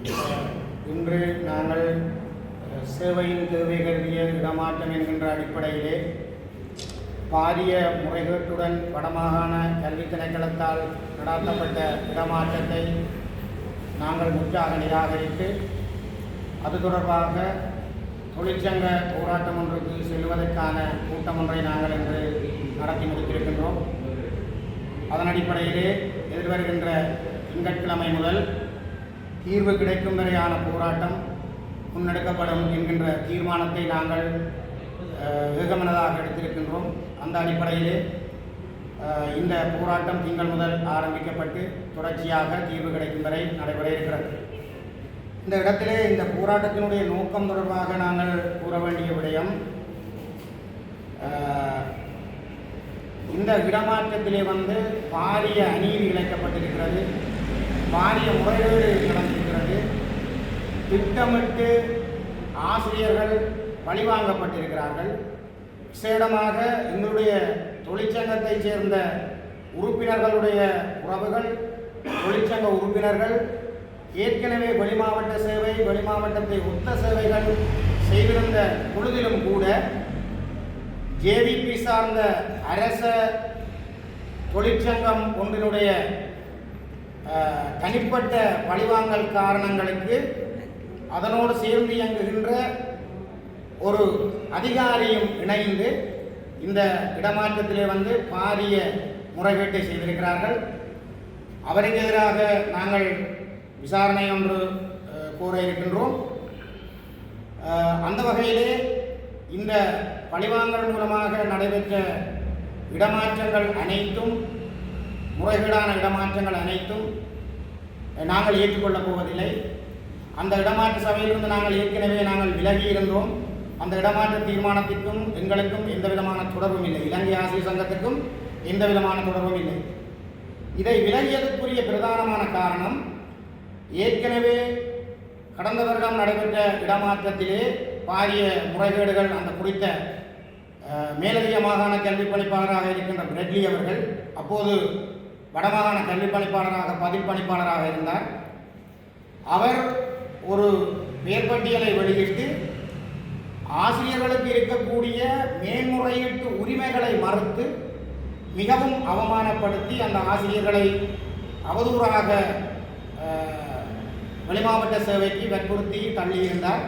இன்று நாங்கள் சேவையின் தேவை கருதிய இடமாற்றம் என்கின்ற அடிப்படையிலே பாரிய முறைகேட்டுடன் வடமாகாண கல்வி திணைக்களத்தால் நடாத்தப்பட்ட இடமாற்றத்தை நாங்கள் முற்றாக நிராகரித்து அது தொடர்பாக தொழிற்சங்க போராட்டம் ஒன்றுக்கு செல்வதற்கான கூட்டம் ஒன்றை நாங்கள் இன்று நடத்தி முடித்திருக்கின்றோம். அதன் அடிப்படையிலே எதிர்வருகின்ற திங்கட்கிழமை முதல் தீர்வு கிடைக்கும் வரையான போராட்டம் முன்னெடுக்கப்படும் என்கின்ற தீர்மானத்தை நாங்கள் அஹ், ஏகமனதாக எடுத்திருக்கின்றோம். அந்த அடிப்படையிலே இந்த போராட்டம் திங்கள் முதல் ஆரம்பிக்கப்பட்டு தொடர்ச்சியாக தீர்வு கிடைக்கும் வரை நடைபெற இருக்கிறது. இந்த இடத்திலே இந்த போராட்டத்தினுடைய நோக்கம் தொடர்பாக நாங்கள் கூற வேண்டிய விடயம் இந்த இடமாற்றத்திலே வந்து பாரிய அநீதி இழைக்கப்பட்டிருக்கிறது. பாரிய முறைகேடு நடந்திருக்கிறது. திட்டமிட்டு ஆசிரியர்கள் பழிவாங்கப்பட்டிருக்கிறார்கள். விசேடமாக எங்களுடைய தொழிற்சங்கத்தைச் சேர்ந்த உறுப்பினர்களுடைய உறவுகள் தொழிற்சங்க உறுப்பினர்கள் ஏற்கனவே வெளிமாவட்ட சேவை வெளிமாவட்டத்தை ஒத்த சேவைகள் செய்திருந்த பொழுதிலும் கூட ஜேவிபி சார்ந்த அரச தொழிற்சங்கம் ஒன்றினுடைய தனிப்பட்ட பழிவாங்கல் காரணங்களுக்கு அதனோடு சேர்ந்து இயங்குகின்ற ஒரு அதிகாரியும் இணைந்து இந்த இடமாற்றத்திலே வந்து பாரிய முறைகேட்டை செய்திருக்கிறார்கள். அவருக்கு எதிராக நாங்கள் விசாரணை ஒன்று கூற இருக்கின்றோம். அந்த வகையிலே இந்த பழிவாங்கல் மூலமாக நடைபெற்ற இடமாற்றங்கள் அனைத்தும் முறைகேடான இடமாற்றங்கள் அனைத்தும் நாங்கள் ஏற்றுக்கொள்ளப் போவதில்லை. அந்த இடமாற்ற சபையிலிருந்து நாங்கள் ஏற்கனவே நாங்கள் விலகி இருந்தோம். அந்த இடமாற்ற தீர்மானத்திற்கும் எங்களுக்கும் எந்த விதமான தொடர்பும் இல்லை. இலங்கை ஆசிரியர் சங்கத்துக்கும் எந்த விதமான தொடர்பும் இல்லை. இதை விலகியதற்குரிய பிரதானமான காரணம் ஏற்கனவே கடந்த வருடம் நடைபெற்ற இடமாற்றத்திலே பாரிய முறைகேடுகள் அந்த குறித்த மேலதிக மாகாண கல்வி பணிப்பாளராக இருக்கின்ற பிரெட்லி அவர்கள் அப்போது வடமாகாண கல்வி பணிப்பாளராக பதில் பணிப்பாளராக இருந்தார். அவர் ஒரு மேற்பட்டியலை வெளியிட்டு ஆசிரியர்களுக்கு இருக்கக்கூடிய மேன்முறையீட்டு உரிமைகளை மறுத்து மிகவும் அவமானப்படுத்தி அந்த ஆசிரியர்களை அவதூறாக வெளிமாவட்ட சேவைக்கு வற்புறுத்தி தள்ளியிருந்தார்.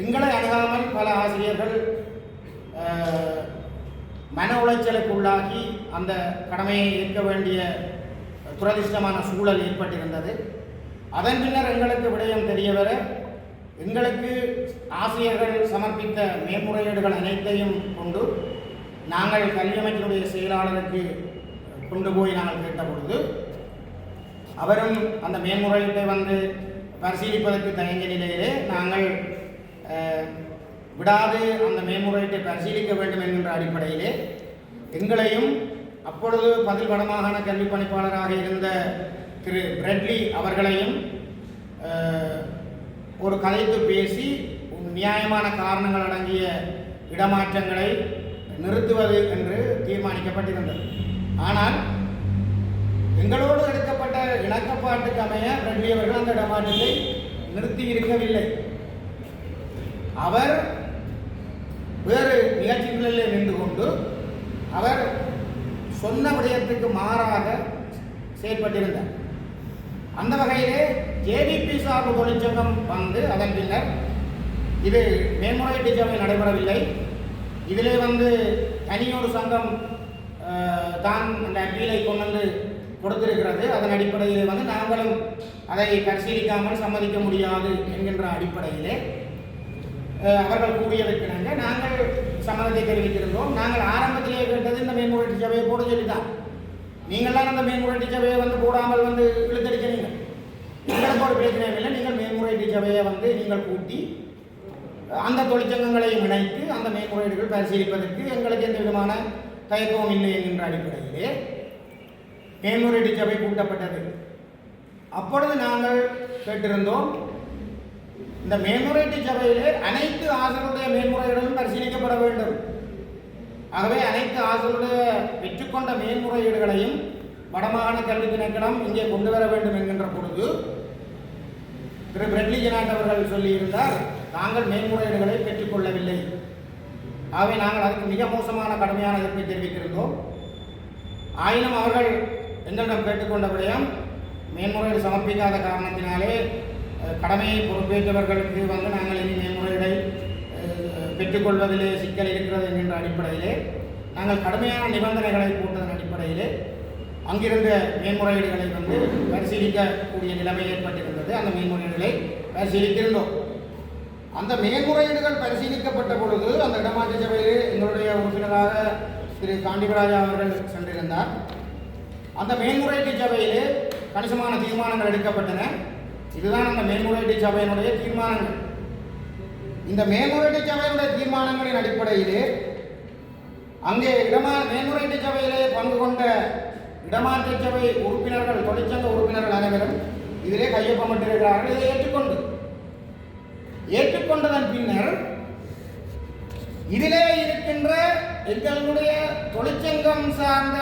எங்களை அணுகாமல் பல ஆசிரியர்கள் மன உளைச்சலுக்கு உள்ளாகி அந்த கடமையை ஏற்க வேண்டிய துரதிர்ஷ்டமான சூழல் ஏற்பட்டிருந்தது. அதன் பின்னர் எங்களுக்கு விடயம் தெரியவர எங்களுக்கு ஆசிரியர்கள் சமர்ப்பித்த மேன்முறையீடுகள் அனைத்தையும் கொண்டு நாங்கள் கல்வி செயலாளருக்கு கொண்டு போய் நாங்கள் கேட்ட பொழுது அவரும் அந்த மேன்முறையீட்டை வந்து பரிசீலிப்பதற்கு தயங்கிய நிலையிலே நாங்கள் விடாது அந்த மேன்முறையீட்டை பரிசீலிக்க வேண்டும் என்கின்ற அடிப்படையிலே எங்களையும் அப்பொழுது பதில் வடமாகாண கல்வி பணிப்பாளராக இருந்த திரு பிரெட்லி அவர்களையும் ஒரு கதைத்து பேசி நியாயமான காரணங்கள் அடங்கிய இடமாற்றங்களை நிறுத்துவது என்று தீர்மானிக்கப்பட்டிருந்தது. ஆனால் எங்களோடு எடுக்கப்பட்ட இணக்கப்பாட்டுக்கு அமைய ரெட்லி அவர்கள் அந்த இடமாற்றத்தை நிறுத்தி இருக்கவில்லை அவர் வேறு நிகழ்ச்சிகளிலே நின்று கொண்டு அவர் சொன்ன விடயத்துக்கு மாறாக செயல்பட்டிருந்தார் அந்த வகையிலே ஜேவிபி சார்பு தொழிற்சங்கம் வந்து அதன் பின்னர் இது மேன்முறையீட்டு சபை நடைபெறவில்லை. இதிலே வந்து தனியொரு சங்கம் தான் அந்த அப்பீலை கொண்டு வந்து கொடுத்திருக்கிறது. அதன் அடிப்படையில் வந்து நாங்களும் அதை பரிசீலிக்காமல் சம்மதிக்க முடியாது என்கின்ற அடிப்படையிலே அவர்கள் கூறியதற்கிணங்க நாங்கள் சம்மதத்தை தெரிவித்திருந்தோம். நாங்கள் ஆரம்பத்திலேயே கேட்டது இந்த மேம்புரட்டி சபையை போட சொல்லிதான் நீங்கள்லாம் அந்த மேம்புரட்டி சபையை வந்து போடாமல் வந்து இழுத்தடிக்கிறீங்க. எங்களுக்கு ஒரு பிரச்சனை இல்லை நீங்கள் மேம்புரட்டி சபையை வந்து நீங்கள் கூட்டி அந்த தொழிற்சங்கங்களையும் இணைத்து அந்த மேன்முறையீடுகள் பரிசீலிப்பதற்கு எங்களுக்கு எந்த விதமான தயக்கமும் இல்லை என்கின்ற அடிப்படையிலே மேன்முறையீட்டு சபை கூட்டப்பட்டது. அப்பொழுது நாங்கள் கேட்டிருந்தோம் இந்த மேன்முறையீட்டு சபையிலே அனைத்து ஆசிரியருடைய மேன்முறையீடுகளும் பரிசீலிக்கப்பட வேண்டும். ஆகவே அனைத்து ஆசிரியருடைய பெற்றுக்கொண்ட மேன்முறையீடுகளையும் வடமாகாண கல்வி திணைக்களம் இங்கே கொண்டு வர வேண்டும் என்கின்ற பொழுது திரு பிரெட்லி ஜெனாட் அவர்கள் சொல்லியிருந்தார் நாங்கள் மேன்முறையீடுகளை பெற்றுக்கொள்ளவில்லை ஆகவே நாங்கள் அதுக்கு மிக மோசமான கடுமையான எதிர்ப்பை தெரிவித்திருந்தோம். ஆயினும் அவர்கள் எங்களிடம் கேட்டுக்கொண்டபடியும் மேன்முறையீடு சமர்ப்பிக்காத காரணத்தினாலே கடமையை பொறுப்பேற்றவர்களுக்கு வந்து நாங்கள் இனி மேன்முறையீடை பெற்றுக்கொள்வதிலே சிக்கல் இருக்கிறது என்கின்ற அடிப்படையிலே நாங்கள் கடுமையான நிபந்தனைகளை போட்டதன் அடிப்படையிலே அங்கிருந்த மேன்முறையீடுகளை வந்து பரிசீலிக்கக்கூடிய நிலைமை ஏற்பட்டிருந்தது. அந்த மேன்முறையீடுகளை பரிசீலித்திருந்தோம். அந்த மேன்முறையீடுகள் பரிசீலிக்கப்பட்ட பொழுது அந்த இடமாற்ற சபையிலே எங்களுடைய உறுப்பினராக திரு காண்டிபராஜா அவர்கள் சென்றிருந்தார். அந்த மேன்முறையீட்டு சபையிலே கணிசமான தீர்மானங்கள் எடுக்கப்பட்டன. இதுதான் அந்த மேல்முறையீட்டு சபையினுடைய தீர்மானங்கள். இந்த மேல்முறையீட்டு சபையினுடைய தீர்மானங்களின் அடிப்படையிலே அங்கே இடமா மேல்முறையீட்டு சபையிலே பங்கு கொண்ட இடமாற்ற சபை உறுப்பினர்கள் தொழிற்சங்க உறுப்பினர்கள் அனைவரும் இதிலே கையொப்பமிட்டிருக்கிறார்கள். இதை ஏற்றுக்கொண்டு ஏற்றுக்கொண்டதன் பின்னர் இதிலே இருக்கின்ற எங்களுடைய தொழிற்சங்கம் சார்ந்த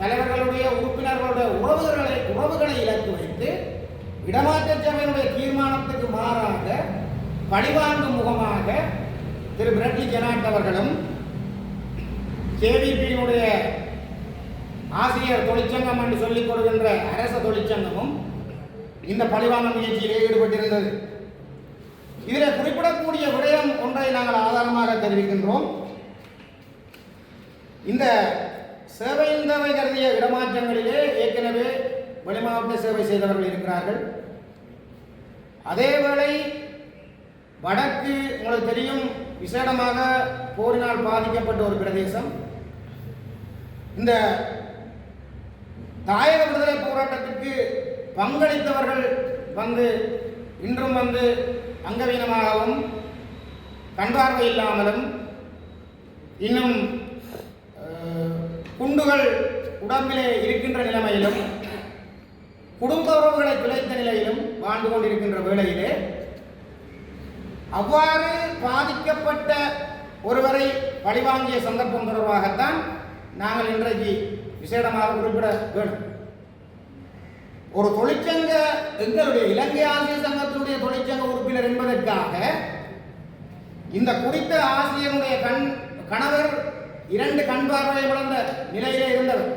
தலைவர்களுடைய உறுப்பினர்களுடைய உறவுகளை உறவுகளை இலக்கு வைத்து இடமாற்ற சபையினுடைய தீர்மானத்துக்கு மாறாக பழிவாங்கும் முகமாக திரு பிரட்லி ஜெனாட் அவர்களும் கேவிபியினுடைய ஆசிரியர் தொழிற்சங்கம் என்று சொல்லிக் கொடுக்கின்ற அரச தொழிற்சங்கமும் இந்த பழிவாங்க முயற்சியிலே ஈடுபட்டிருந்தது. இதில் குறிப்பிடக்கூடிய விடயம் ஒன்றை நாங்கள் ஆதாரமாக தெரிவிக்கின்றோம். இந்த சேவை இந்தமை கருதிய இடமாற்றங்களிலே ஏற்கனவே வெளிமாவட்ட சேவை செய்தவர்கள் இருக்கிறார்கள். அதேவேளை வடக்கு உங்களுக்கு தெரியும் விசேடமாக போரினால் பாதிக்கப்பட்ட ஒரு பிரதேசம். இந்த தாயக விடுதலை போராட்டத்திற்கு பங்களித்தவர்கள் வந்து இன்றும் வந்து அங்கவீனமாகவும் கண்பார்வை இல்லாமலும் இன்னும் குண்டுகள் உடம்பிலே இருக்கின்ற நிலைமையிலும் குடும்ப உறவுகளை பிழைத்த நிலையிலும் வாழ்ந்து கொண்டிருக்கின்ற வேளையிலே அவ்வாறு பாதிக்கப்பட்ட ஒருவரை பழிவாங்கிய சந்தர்ப்பம் தொடர்பாகத்தான் நாங்கள் இன்றைக்கு விசேடமாக குறிப்பிட வேண்டும். ஒரு தொழிற்சங்க எங்களுடைய இலங்கை ஆசிரியர் சங்கத்தினுடைய தொழிற்சங்க உறுப்பினர் என்பதற்காக இந்த குறித்த ஆசிரியருடைய கண் கணவர் இரண்டு கண் பார்வை இழந்த நிலையிலே இருந்தவர்.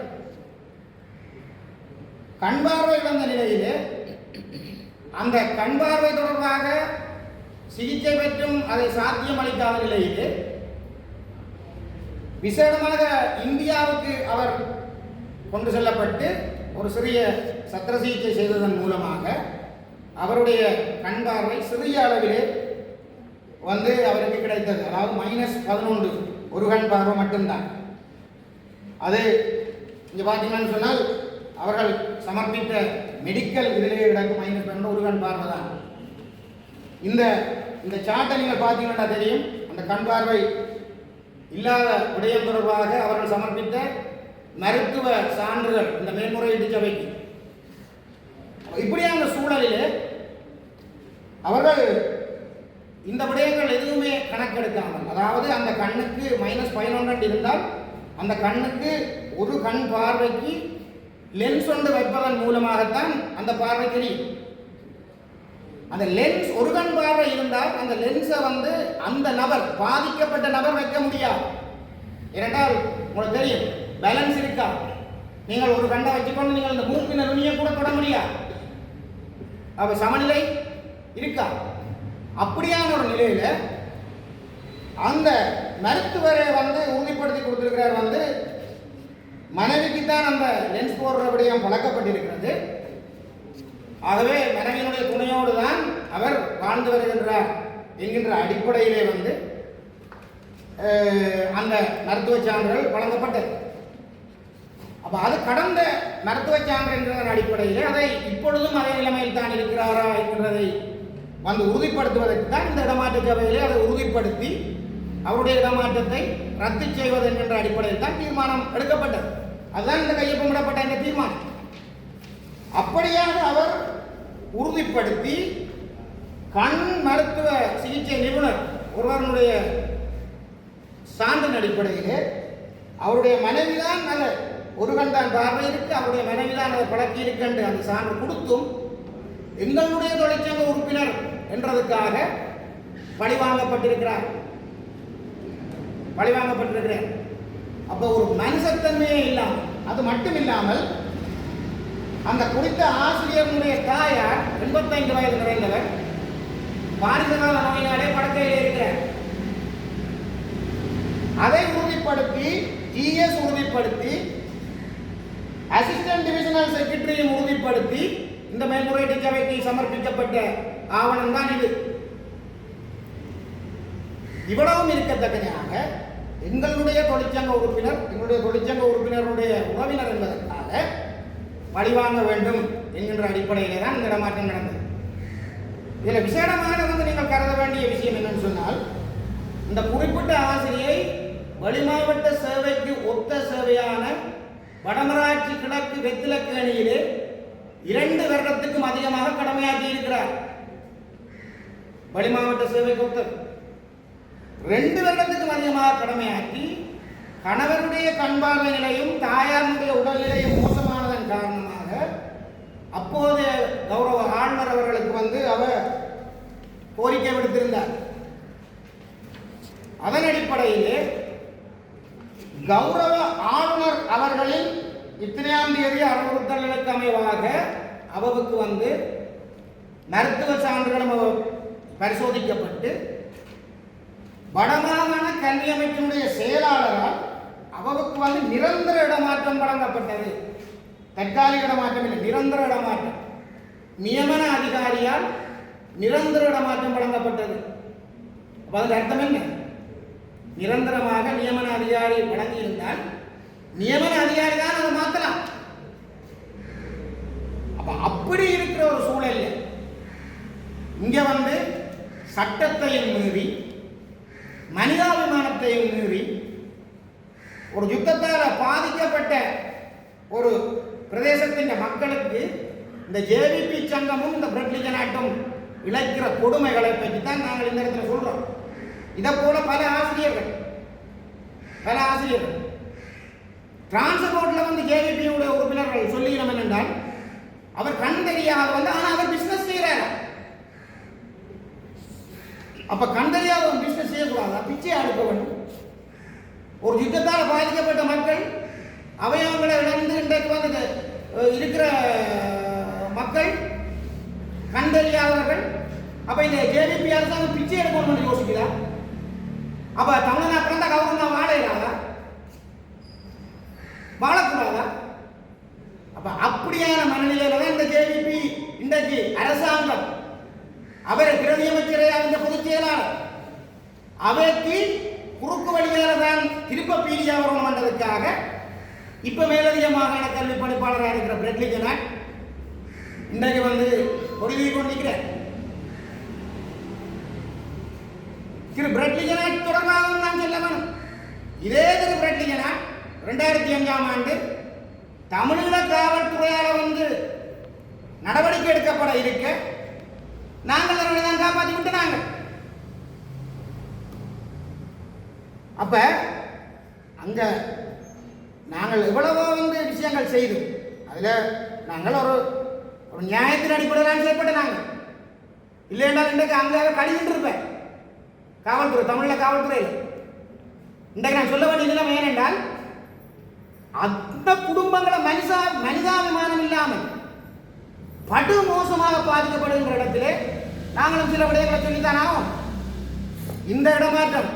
கண் பார்வை இழந்த நிலையிலே அந்த கண் பார்வை தொடர்பாக சிகிச்சை பெற்றும் அதை சாத்தியமளிக்காத நிலையிலே விசேடமாக இந்தியாவுக்கு அவர் கொண்டு செல்லப்பட்டு ஒரு சிறிய சத்திர சிகிச்சை செய்ததன் மூலமாக அவருடைய கண் பார்வை சிறிய அளவிலே வந்து அவருக்கு கிடைத்தது. அதாவது மைனஸ் பதினொன்று. ஒரு கண் பார்வை மட்டும்தான். அது இங்கே பார்த்தீங்கன்னு சொன்னால் அவர்கள் சமர்ப்பித்த மெடிக்கல் இதிலே கிடக்கும் மைனஸ் பதினொன்று ஒரு கண் பார்வை தான் இந்த இந்த சார்ட்டை நீங்கள் பார்த்தீங்கன்னா தெரியும். அந்த கண் பார்வை இல்லாத விடயம் தொடர்பாக அவர்கள் சமர்ப்பித்த மருத்துவ சான்றுகள் இந்த மேல்முறையீட்டு சபைக்கு. இப்படியான சூழலிலே அவர்கள் இந்த விடயங்கள் எதுவுமே கணக்கெடுக்காமல் அதாவது அந்த கண்ணுக்கு மைனஸ் பதினொன்று இருந்தால் அந்த கண்ணுக்கு ஒரு கண் பார்வைக்கு லென்ஸ் ஒன்று வைப்பதன் மூலமாகத்தான் அந்த பார்வை தெரியும். அந்த லென்ஸ் ஒரு கண் பார்வை இருந்தால் அந்த லென்ஸை வந்து அந்த நபர் பாதிக்கப்பட்ட நபர் வைக்க முடியாது. ஏனென்றால் உங்களுக்கு தெரியும் பேலன்ஸ் இருக்கா? நீங்கள் ஒரு கண்ணை வச்சுக்கொண்டு நீங்கள் இந்த மூக்கின நுனியை கூட தொட முடியாது. அப்ப சமநிலை இருக்கா? அப்படியான ஒரு நிலையில அந்த மருத்துவரை வந்து உறுதிப்படுத்தி கொடுத்துருக்கிறார் வந்து மனைவிக்கு தான் அந்த லென்ஸ் போடுற விடயம் பழக்கப்பட்டிருக்கிறது ஆகவே மனைவியினுடைய துணையோடு தான் அவர் வாழ்ந்து வருகின்றார் என்கின்ற அடிப்படையிலே வந்து அந்த மருத்துவ சான்றுகள் வழங்கப்பட்டது. அப்போ அது கடந்த மருத்துவ சான்று என்ற அடிப்படையில் அதை இப்பொழுதும் அதே நிலைமையில் தான் இருக்கிறாரா என்கிறதை வந்து உறுதிப்படுத்துவதற்கு தான் இந்த இடமாற்ற சபையிலே அதை உறுதிப்படுத்தி அவருடைய இடமாற்றத்தை ரத்து செய்வது என்கின்ற அடிப்படையில் தான் தீர்மானம் எடுக்கப்பட்டது. அதுதான் இந்த கையொப்பமிடப்பட்ட இந்த தீர்மானம். அப்படியாக அவர் உறுதிப்படுத்தி கண் மருத்துவ சிகிச்சை நிபுணர் ஒருவருடைய சான்றின் அடிப்படையிலே அவருடைய மனைவிதான் நல்ல ஒரு கண் தான் பார்வை இருக்கு அவருடைய மனைவிதான் அதை பழக்கி இருக்கு அந்த சான்று கொடுத்தும் எங்களுடைய தொழிற்சங்க உறுப்பினர் என்றதுக்காக பழிவாங்கப்பட்டிருக்கிறார். பழிவாங்கப்பட்டிருக்கிறார். அப்போ ஒரு மனுஷத்தன்மையே இல்லாமல் அது மட்டும் இல்லாமல் அந்த குறித்த ஆசிரியர்களுடைய தாயார் எண்பத்தைந்து வயது நிறைந்தவர் பாரிசகால நோயினாலே படுக்கையில் இருக்கிறார். அதை உறுதிப்படுத்தி ஜிஎஸ் உறுதிப்படுத்தி அசிஸ்டன்ட் டிவிஷனல் செக்ரட்டரியும் உறுதிப்படுத்தி இந்த மேல்முறையீட்டு சபைக்கு சமர்ப்பிக்கப்பட்ட ஆவணம் தான் இது. இவ்வளவும் இருக்கத்தக்கதாக எங்களுடைய தொழிற்சங்க உறுப்பினர் எங்களுடைய தொழிற்சங்க உறுப்பினருடைய உறவினர் என்பதற்காக பழிவாங்க வேண்டும் என்கின்ற அடிப்படையிலே தான் இந்த இடமாற்றம் நடந்தது. இதில் விசேடமாக வந்து நீங்கள் கருத வேண்டிய விஷயம் என்னன்னு சொன்னால் இந்த குறிப்பிட்ட ஆசிரியை வெளிமாவட்ட சேவைக்கு ஒத்த சேவையான வடமராட்சி கிழக்கு வெத்திலக்கேணியிலே இரண்டு வருடத்துக்கும் அதிகமாக கடமையாற்றி இருக்கிறார். வெளிமாவட்ட சேவைக்கு ஒத்த ரெண்டு வருடத்துக்கு அதிகமாக கடமையாக்கி கணவருடைய கண்பார்வை நிலையும் தாயாருடைய உடல்நிலையும் மோசமானதன் காரணமாக அப்போதைய கௌரவ ஆண்மர் அவர்களுக்கு வந்து அவர் கோரிக்கை விடுத்திருந்தார். அதன் அடிப்படையிலே கௌரவ ஆளுநர் அவர்களின் இத்தனையாம் தேதி அறிவுறுத்தல்களுக்கு அமைவாக அவருக்கு வந்து மருத்துவ சான்றுகளும் பரிசோதிக்கப்பட்டு வடமாகாண கல்வி அமைப்பினுடைய செயலாளரால் அவருக்கு வந்து நிரந்தர இடமாற்றம் வழங்கப்பட்டது. தற்காலிக இடமாற்றம் இல்லை நிரந்தர இடமாற்றம். நியமன அதிகாரியால் நிரந்தர இடமாற்றம் வழங்கப்பட்டது. அப்போ அதன் அர்த்தம் என்ன? நிரந்தரமாக நியமன அதிகாரி வழங்கியிருந்தால் நியமன அதிகாரி தான் அதை மாற்றலாம் அப்ப அப்படி இருக்கிற ஒரு சூழல் இங்க வந்து சட்டத்தையும் மீறி மனிதாபிமானத்தையும் மீறி ஒரு யுத்தத்தால் பாதிக்கப்பட்ட ஒரு பிரதேசத்தின் மக்களுக்கு இந்த ஜேவிபி சங்கமும் இந்த பிரெட்லிஜ நாட்டும் இழைக்கிற கொடுமைகளை பற்றி தான் நாங்கள் இந்த இடத்துல சொல்கிறோம் இதை போல பல ஆசிரியர்கள் பல ஆசிரியர்கள் டிரான்ஸ்போர்ட்டில் வந்து ஜேவிபியுடைய உறுப்பினர்கள் சொல்லுகிறோம் என்னென்றால் அவர் கண் தெரியாத வந்து ஆனால் அவர் பிஸ்னஸ் செய்கிறார் அப்ப கண்டறியாத ஒரு பிசினஸ் செய்யக்கூடாதா. பிச்சை அடுக்க வேண்டும் ஒரு யுத்தத்தால் பாதிக்கப்பட்ட மக்கள் அவயவங்களை இழந்து இன்றைக்கு வந்து இருக்கிற மக்கள் கண்டறியாதவர்கள் அப்போ அப்ப இந்த ஜேடிபி அரசாங்கம் பிச்சை எடுக்கணும்னு யோசிக்கிறா? அப்ப தமிழ்நாடு பிறந்த கவர்மெண்ட் வாழ இல்லாதா வாழக்கூடாதா? அப்ப அப்படியான மனநிலையில தான் இந்த ஜேவிபி இன்றைக்கு அரசாங்கம் அவரை பிரதி அந்த இந்த பொதுச் செயலாளர். அவைக்கு குறுக்கு வழியாக தான் திருப்ப பீடியா வரணும் என்றதுக்காக இப்ப மேலதிக மாகாண கல்வி பணிப்பாளராக இருக்கிற பிரெட்லி ஜனாக் இன்றைக்கு வந்து பொறுதி கொண்டிருக்கிறார் திரு பிரெட்லி ஜனாக் தொடர்பாக நான் சொல்ல வேணும். இதே திரு பிரெட்லி ஜனாக் ரெண்டாயிரத்தி அஞ்சாம் ஆண்டு தமிழீழ காவல்துறையால் வந்து நடவடிக்கை எடுக்கப்பட இருக்க நாங்கள் அவர்களை தான் காப்பாற்றி விட்டு நாங்கள். அப்ப அங்க நாங்கள் எவ்வளவோ வந்து விஷயங்கள் செய்தோம். அதுல நாங்கள் ஒரு ஒரு நியாயத்தின் அடிப்படையில் தான் செயல்பட்ட நாங்கள். இல்லைன்னா இன்றைக்கு அங்கே கழிவுட்டு இருப்பேன் காவல்துறை தமிழில் காவல்துறையில். இன்றைக்கு நான் சொல்ல வேண்டிய நிலைமை ஏனென்றால் அந்த குடும்பங்களை மனிதா மனிதாபிமானம் இல்லாமல் படு மோசமாக பாதிக்கப்படுகின்ற இடத்திலே நாங்களும் சில விடயங்களை சொல்லித்தான்? ஆகும் இந்த இடமாற்றம்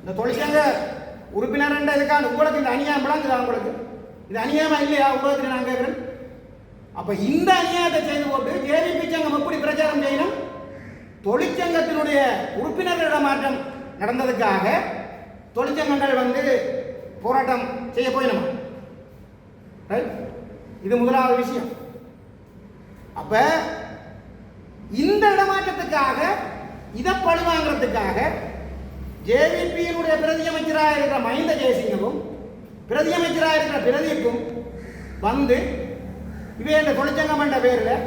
இந்த தொழிற்சங்க உறுப்பினர் என்ற இதுக்கான உங்களுக்கு இந்த அநியாயம் விளங்குதா உங்களுக்கு? இது அநியாயமா இல்லையா உங்களுக்கு நான் கேட்கிறேன். அப்ப இந்த அநியாயத்தை செய்து போட்டு ஜேவிபி சங்கம் எப்படி பிரச்சாரம் செய்யணும்? தொழிற்சங்கத்தினுடைய உறுப்பினர் இடமாற்றம் நடந்ததுக்காக தொழிற்சங்கங்கள் வந்து போராட்டம் செய்ய போயினோம்? ரைட் இது முதலாவது விஷயம். அப்ப இந்த இடமாற்றத்துக்காக இதை பழுவாங்கிறதுக்காக ஜேவிபியினுடைய பிரதி அமைச்சராக இருக்கிற மஹிந்த ஜெயசிங்கவும் பிரதி அமைச்சராக இருக்கிற பிரதீப்பும் வந்து இவே இந்த தொழிற்சங்கம் என்ற பேரில்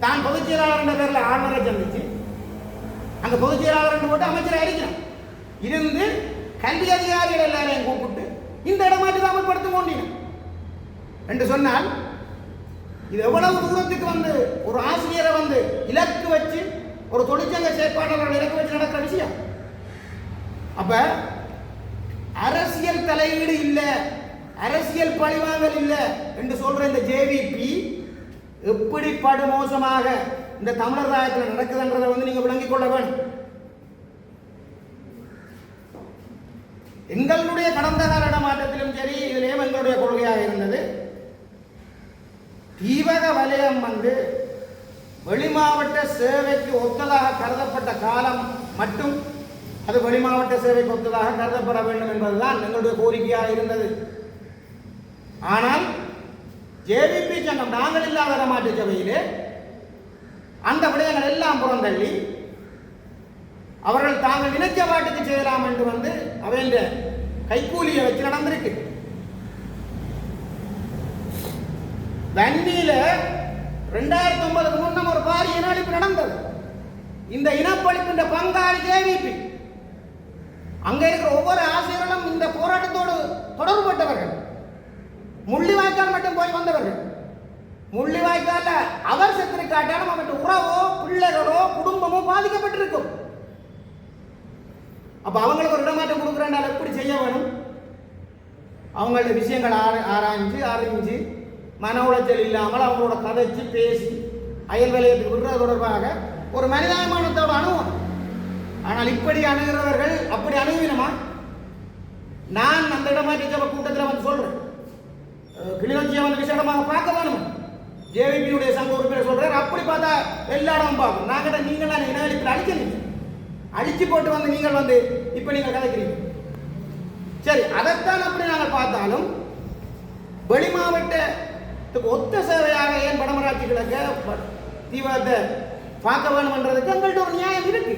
தான் பொதுச் செயலாளர் என்ற பேரில் ஆளுநரை சந்திச்சு அந்த பொதுச் செயலாளர் போட்டு அமைச்சராக இருக்கிறான். இருந்து கல்வி அதிகாரிகள் எல்லாரையும் கூப்பிட்டு இந்த இடமாற்றத்தை அமல்படுத்த கொண்டினோம் என்று சொன்னால் இது எவ்வளவு தூரத்துக்கு வந்து ஒரு ஆசிரியரை வந்து இலக்கு வச்சு ஒரு தொழிற்சங்க செயற்பாட்டாளர்கள் இலக்கு வச்சு நடக்கிற விஷயம்? அப்ப அரசியல் தலையீடு இல்லை அரசியல் பழிவாங்கல் இல்லை என்று சொல்ற இந்த ஜேவிபி எப்படி படுமோசமாக இந்த தமிழர் ராயத்தில் நடக்குதுன்றதை வந்து நீங்க விளங்கிக் கொள்ள வேண்டும் எங்களுடைய கடந்த கால இடமாற்றத்திலும் சரி இதுலேயும் எங்களுடைய கொள்கையாக இருந்தது. தீவக வலயம் வந்து வெளிமாவட்ட சேவைக்கு ஒத்ததாக கருதப்பட்ட காலம் மட்டும் அது வெளிமாவட்ட சேவைக்கு ஒத்ததாக கருதப்பட வேண்டும் என்பதுதான் எங்களுடைய கோரிக்கையாக இருந்தது. ஆனால் ஜேவிபி சங்கம் நாங்கள் இல்லாத மாற்று சபையிலே அந்த விடயங்கள் எல்லாம் புறந்தள்ளி அவர்கள் தாங்கள் நினைச்ச பாட்டுக்கு செய்யலாம் என்று வந்து அவன் கைக்கூலியை வச்சு நடந்திருக்கு. வன்னியில ரெண்டாயிரத்தி ஒன்பதுக்கு முன்னம் ஒரு பாரிய இனஅழிப்பு நடந்தது. இந்த இனப்பழிப்பின் பங்காளி ஜேவிபி. அங்க இருக்கிற ஒவ்வொரு ஆசிரியர்களும் இந்த போராட்டத்தோடு தொடர்புபட்டவர்கள். முள்ளிவாய்க்கால் மட்டும் போய் வந்தவர்கள். முள்ளிவாய்க்கால அவர் செத்திருக்காட்டாலும் அவற்ற உறவோ பிள்ளைகளோ குடும்பமோ பாதிக்கப்பட்டிருக்கும். அப்ப அவங்களுக்கு ஒரு இடமாற்றம் கொடுக்குறேன்டால் எப்படி செய்ய வேணும்? அவங்களோட விஷயங்கள் ஆர ஆராய்ஞ்சு அறிஞ்சு மன உளைச்சல் இல்லாமல் அவங்களோட கதைச்சு பேசி அயல் விலையத்துக்கு விடுறது தொடர்பாக ஒரு மனிதாபிமானத்தோட அணுவோம். ஆனால் இப்படி அணுகிறவர்கள் அப்படி அணுகினமா? நான் அந்த இடமா சபை கூட்டத்தில் வந்து சொல்றேன். அஹ் கிளிநொச்சியை வந்து விசேடமாக பார்க்க வேணும்? ஜேவிபியுடைய சங்க உறுப்பினர் சொல்றாரு அப்படி பார்த்தா எல்லா இடமும் பார்க்கும் நாங்கள் நீங்கள் இனவெளிப்பில் அழிக்கிறீங்க அழிச்சு போட்டு வந்து நீங்கள் வந்து இப்போ நீங்கள் கதைக்கிறீங்க. சரி அதைத்தான் அப்படி நாங்கள் பார்த்தாலும் வெளி மாவட்ட ஒத்த சேவையாக ஏன் வடமராட்சி கிழக்க தீவிரத்தை பார்க்க வேணும்ன்றதுக்கு எங்கள்கிட்ட ஒரு நியாயம் இருக்கு.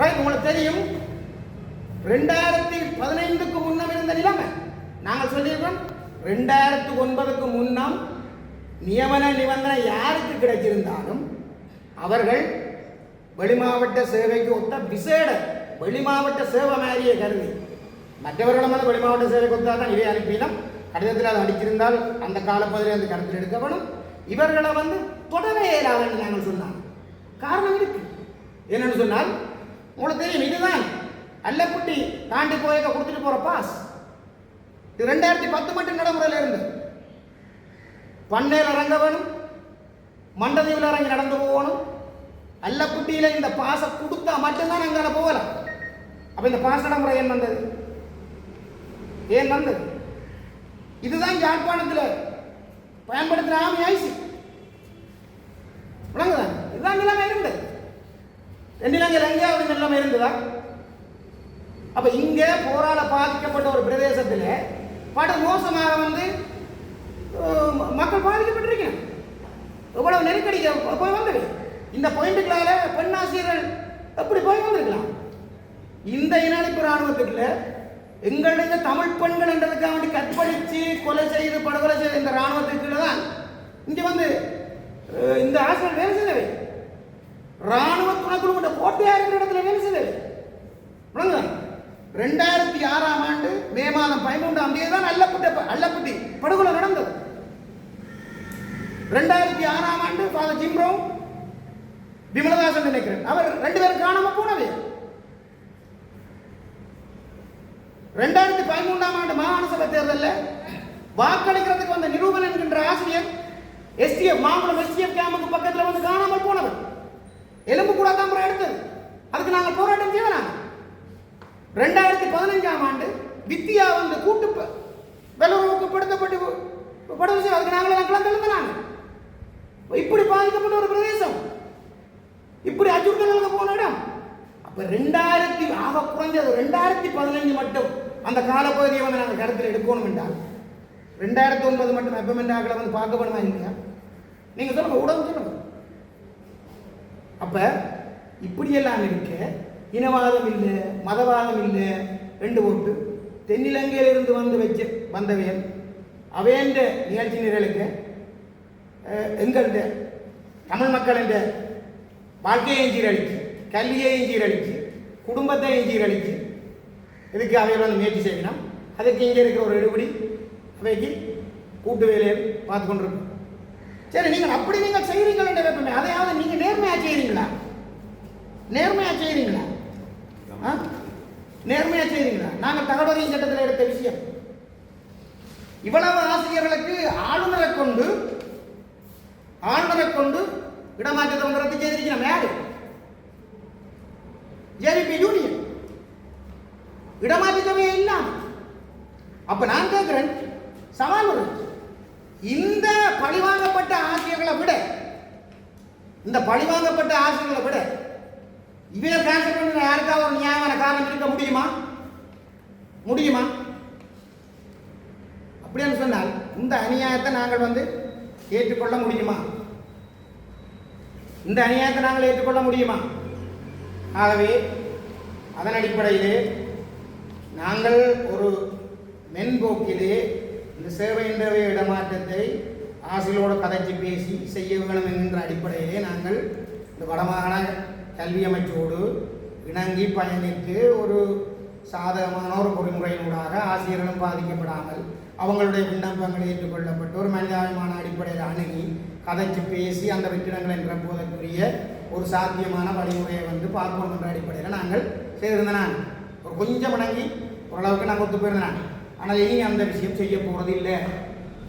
ரைட் உங்களுக்கு தெரியும் ரெண்டாயிரத்தி பதினைந்துக்கு முன்னம் இருந்த நிலைமை. நாங்கள் சொல்லியிருக்கோம் ரெண்டாயிரத்தி ஒன்பதுக்கு முன்னம் நியமன நிபந்தனை யாருக்கு கிடைச்சிருந்தாலும் அவர்கள் வெளிமாவட்ட சேவைக்கு ஒத்த விசேட வெளிமாவட்ட சேவை மாதிரியே கருதி. மற்றவர்களும் வந்து வெளிமாவட்ட சேவைக்கு ஒத்தா தான் இதை அனுப்பினோம். கடிதத்தில் அது அடிச்சிருந்தால் அந்த காலப்பகுதியில் அந்த கருத்தில் எடுக்கப்படும். இவர்களை வந்து தொடர இயலாதுன்னு நாங்கள் சொன்னாங்க காரணம் இருக்கு. என்னன்னு சொன்னால் உங்களுக்கு தெரியும் இதுதான் அல்லக்குட்டி தாண்டி போய் கொடுத்துட்டு போற பாஸ். இது ரெண்டாயிரத்தி பத்து மட்டும் நடைமுறையில் இருந்து பண்ணையில் இறங்க வேணும் மண்டதீவில் இறங்கி நடந்து போகணும். அல்லக்குட்டியில் இந்த பாசை கொடுத்தா மட்டும்தான் அங்கே போகலாம். அப்போ இந்த பாச நடைமுறை ஏன் வந்தது? ஏன் வந்தது? இதுதான் யாழ்ப்பாணத்தில் பயன்படுத்துகிற ஆமை ஐசி விளங்குதா? இதுதான் நிலைமை இருந்து தென்னிலங்கையில் எங்கேயாவது நிலைமை இருந்ததா? அப்போ இங்கே போரால் பாதிக்கப்பட்ட ஒரு பிரதேசத்தில் படு மோசமாக வந்து மக்கள் பாதிக்கப்பட்டிருக்கீங்க எவ்வளவு நெருக்கடிக்க போய் வந்தது? இந்த பாயிண்ட்டுகளால் பெண் ஆசிரியர்கள் எப்படி போய் வந்திருக்கலாம்? இந்த இனப்பு இராணுவத்துக்குள்ள எங்களுடைய தமிழ் பெண்கள் என்றதுக்காக வேண்டி கற்பழிச்சு கொலை செய்து படுகொலை செய்த இந்த ராணுவத்துக்குள்ள தான். இங்க வந்து இந்த ஆசிரியர் வேலை செய்தவை ராணுவ துணைக்குழு கோட்டையார் இருக்கிற இடத்துல வேலை செய்தவை விளங்குதா? ரெண்டாயிரத்தி ஆறாம் ஆண்டு மே மாதம் பதிமூன்றாம் தேதி தான் அல்லப்பட்ட அல்லப்பட்டி படுகொலை நடந்தது. ரெண்டாயிரத்தி ஆறாம் ஆண்டு ஃபாதர் ஜிம்ரோ விமலதாசன் நினைக்கிறேன். அவர் ரெண்டு பேரும் காணாம ரெண்டாயிரத்தி பதிமூன்றாம் ஆண்டு மாகாண சபை தேர்தலில் வாக்களிக்கிறதுக்கு வந்த நிரூபன் என்கின்ற ஆசிரியர் எஸ்டிஎஃப் மாம்பழம் எஸ்டிஎஃப் கேம்புக்கு பக்கத்தில் வந்து காணாமல் போனவர். எலும்பு கூட தான் எடுத்தது. அதுக்கு நாங்கள் போராட்டம் செய்தோம் ரெண்டாயிரத்தி பதினஞ்சாம் ஆண்டு வித்தியா வந்து கூட்டு ப- படுத்தப்பட்டு படுகொலை செய்ய அதுக்கு நாங்களெல்லாம் கலந்து நாங்கள் இப்படி பாதிக்கப்பட்ட ஒரு பிரதேசம். இப்படி அச்சுறுத்தல்களுக்கு போன இடம். அப்ப ரெண்டாயிரத்தி ஆக குறைஞ்சது ரெண்டாயிரத்தி பதினஞ்சு மட்டும் அந்த காலப்பகுதியை வந்து நாங்கள் கருத்தில் எடுக்கணும் என்றால் ரெண்டாயிரத்தி ஒன்பது மட்டும் எப்பமெண்ட் ஆகல வந்து பார்க்க இல்லையா? நீங்க சொல்லுங்க உடம்பு சொல்லுங்க. அப்ப இப்படியெல்லாம் இருக்க இனவாதம் இல்லை மதவாதம் இல்லை ரெண்டு ஓட்டு தென்னிலங்கையிலிருந்து வந்து வச்சு வந்தவையன் அவையண்ட நிகழ்ச்சி நிரலுக்கு எங்கள்ட தமிழ் மக்கள் என்ற வாழ்க்கையை சீரழிச்சு கல்வியையும் சீரழிச்சு குடும்பத்தையும் சீரழிச்சு இதுக்கு அவைகள் வந்து முயற்சி செய்யணும் அதுக்கு இங்கே இருக்கிற ஒரு எடுபடி அவைக்கு கூட்டு வேலையை பார்த்து கொண்டிருக்கும். சரி நீங்கள் அப்படி நீங்கள் செய்கிறீங்கள் என்ற வேப்பமே அதையாவது நீங்கள் நேர்மையாக செய்கிறீங்களா நேர்மையாக செய்கிறீங்களா ஆ? நேர்மையாக செய்கிறீங்களா நாங்கள் தகவலையும் சட்டத்தில் எடுத்த விஷயம். இவ்வளவு ஆசிரியர்களுக்கு ஆளுநரை கொண்டு ஆளுநரை கொண்டு இடமாற்றத்தை வந்து ரத்து செய்திருக்கிறோம். யாரு? ஜேவிபி யூனியன் இடமாற்றமே இல்லாம. அப்ப நான் கேட்கிறேன் சவால் வருது இந்த பழிவாங்கப்பட்ட ஆசிரியர்களை விட இந்த பழிவாங்கப்பட்ட ஆசிரியர்களை விட இவரை டிரான்ஸ்ஃபர் பண்ண யாருக்காவது ஒரு நியாயமான காரணம் இருக்க முடியுமா? முடியுமா? அப்படின்னு சொன்னால் இந்த அநியாயத்தை நாங்கள் வந்து ஏற்றுக்கொள்ள முடியுமா? இந்த அநியாயத்தை நாங்கள் ஏற்றுக்கொள்ள முடியுமா? ஆகவே அதன் அடிப்படையிலே நாங்கள் ஒரு மென்போக்கிலே இந்த சேவை இடமாற்றத்தை ஆசிரியரோடு கதைச்சு பேசி செய்ய வேணும் என்கின்ற அடிப்படையிலே நாங்கள் இந்த வடமாகாண கல்வி அமைச்சோடு இணங்கி பயணித்து ஒரு சாதகமான ஒரு பொறிமுறையினூடாக ஆசிரியர்களும் பாதிக்கப்படாமல் அவங்களுடைய விண்ணப்பங்கள் ஏற்றுக்கொள்ளப்பட்டு ஒரு மனிதாபிமான அடிப்படையில் அணுகி கதைச்சு பேசி அந்த விற்றிடங்கள் என்ற போதற்குரிய ஒரு சாத்தியமான வழிமுறையை வந்து பார்க்கணும் என்ற அடிப்படையில் நாங்கள் செய்திருந்தேன்? ஒரு கொஞ்சம் அடங்கி ஓரளவுக்கு நான் ஒத்து போயிருந்தேன்? ஆனால் இனி அந்த விஷயம் செய்ய போகிறது இல்லை.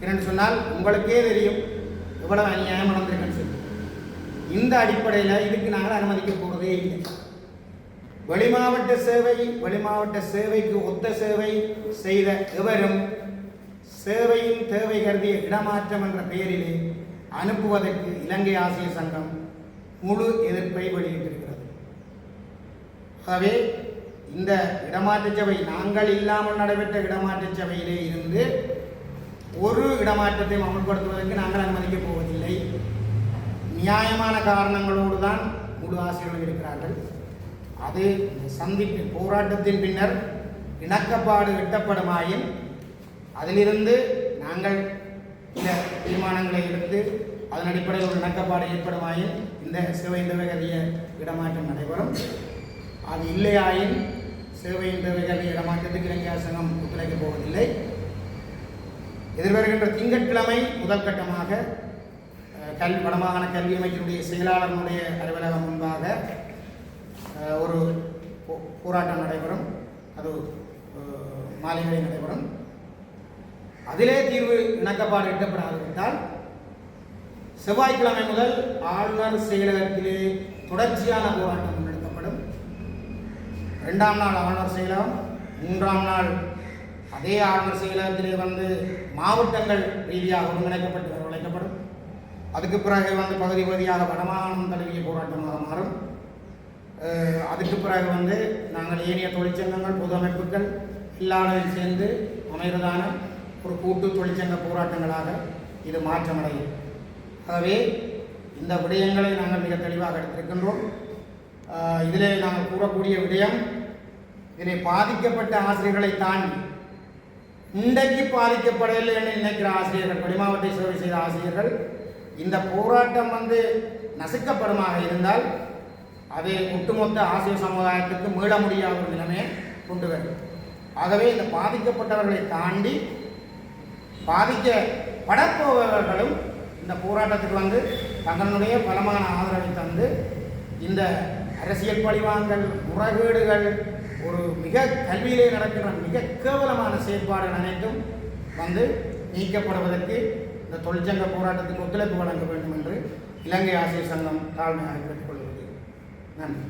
என்னென்னு சொன்னால் உங்களுக்கே தெரியும் இவ்வளவு அநியாயம் நடந்திருக்குன்னு சொல்லி. இந்த அடிப்படையில் இதுக்கு நாங்கள் அனுமதிக்க போகிறதே இல்லை. வெளிமாவட்ட சேவை வெளிமாவட்ட சேவைக்கு ஒத்த சேவை செய்த எவரும் சேவையின் தேவை கருதிய இடமாற்றம் என்ற பெயரிலே அனுப்புவதற்கு இலங்கை ஆசிரியர் சங்கம் முழு எதிர்ப்பை வெளியிட்டிருக்கிறது ஆகவே இந்த இடமாற்ற சபை நாங்கள் இல்லாமல் நடைபெற்ற இடமாற்ற சபையிலே இருந்து ஒரு இடமாற்றத்தை அமல்படுத்துவதற்கு நாங்கள் அனுமதிக்கப் போவதில்லை. நியாயமான காரணங்களோடு தான் முழு ஆசிரியர்கள் இருக்கிறார்கள். அது சந்திப்பு போராட்டத்தின் பின்னர் இணக்கப்பாடு எட்டப்படுமாயின் அதிலிருந்து நாங்கள் இந்த தீர்மானங்களை எடுத்து அதன் அடிப்படையில் ஒரு இணக்கப்பாடு ஏற்படுமாயின் இந்த சிவ இந்த இடமாற்றம் நடைபெறும். அது இல்லையாயின் சேவை தேவகரிய இடமாற்றத்துக்கு இலங்கை அரசாங்கம் ஒத்துழைக்கப் போவதில்லை. எதிர்வருகின்ற திங்கட்கிழமை முதல் கட்டமாக கல்வி வடமாகாண கல்வி அமைச்சருடைய செயலாளர்களுடைய அலுவலகம் முன்பாக ஒரு போ- போராட்டம் நடைபெறும். அது அஹ், மாலை வரை நடைபெறும். அதிலே தீர்வு இணக்கப்பாடு எட்டப்படாவிட்டால் செவ்வாய்க்கிழமை முதல் ஆளுநர் செயலகத்திலே தொடர்ச்சியான போராட்டம் ரெண்டாம் நாள் ஆளுநர் செயலகம் மூன்றாம் நாள் அதே ஆளுநர் செயலகத்திலே வந்து மாவட்டங்கள் ரீதியாக ஒருங்கிணைக்கப்பட்டு வரவழைக்கப்படும். அதுக்கு பிறகு வந்து பகுதி பகுதியாக வடமாகாணம் தழுவிய போராட்டமாக மாறும். அதுக்கு பிறகு வந்து நாங்கள் ஏனைய தொழிற்சங்கங்கள் பொது அமைப்புகள் எல்லாரும் சேர்ந்து அமைகிறதான ஒரு கூட்டு தொழிற்சங்க போராட்டங்களாக இது மாற்றமடையும். ஆகவே இந்த விடயங்களை நாங்கள் மிக தெளிவாக எடுத்திருக்கின்றோம். இதிலே நாங்கள் கூறக்கூடிய விடயம் இதனை பாதிக்கப்பட்ட ஆசிரியர்களை தாண்டி இன்றைக்கு பாதிக்கப்படவில்லை என்று நினைக்கிற ஆசிரியர்கள் வெளிமாவட்ட சேவை செய்த ஆசிரியர்கள் இந்த போராட்டம் வந்து நசுக்கப்படுமாக இருந்தால் அது ஒட்டுமொத்த ஆசிரியர் சமுதாயத்துக்கு மீள முடியாத ஒரு நிலைமையை கொண்டு வரும். ஆகவே இந்த பாதிக்கப்பட்டவர்களை தாண்டி பாதிக்கப்படப்போபவர்களும் இந்த போராட்டத்துக்கு வந்து தங்களுடைய பலமான ஆதரவை தந்து இந்த அரசியல் பழிவாங்கல் முறைகேடுகள் ஒரு மிக கல்வியிலே நடக்கிற மிக கேவலமான செயற்பாடுகள் அனைத்தும் வந்து நீக்கப்படுவதற்கு இந்த தொழிற்சங்க போராட்டத்துக்கு ஒத்துழைப்பு வழங்க வேண்டும் என்று இலங்கை ஆசிரியர் சங்கம் தாழ்மையாக கேட்டுக்கொள்கிறது. நன்றி.